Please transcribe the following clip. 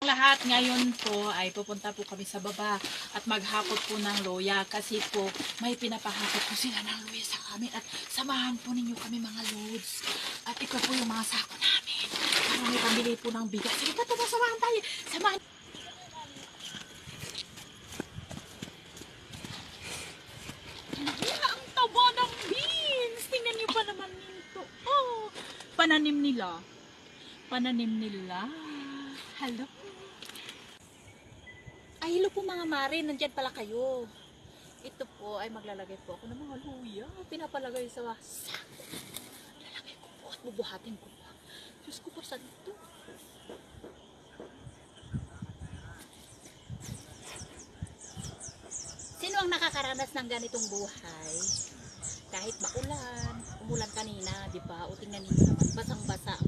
lahat ngayon po ay pupunta po kami sa baba at maghakot po ng loya kasi po may pinapahakot po sila ng loya sa amin at samahan po ninyo kami mga loads at ito po yung mga sako namin para may pambili po ng bigas. Sige pa tara samahan tayo. Samahan. Ang taba ng beans. Tingnan niyo pa naman nito oh pananim nila. Pananim nila hello ay, hello po mga mare, nandyan pala kayo. Ito po ay maglalagay po ako ng mga luya. Pinapalagay sa sako. Lalagay ko po at bubuhatin ko po. Diyos ko po, saan ito? Sino ang nakakaranas ng ganitong buhay? Kahit maulan, umulan kanina, di ba? O tingnan niyo naman, basang-basa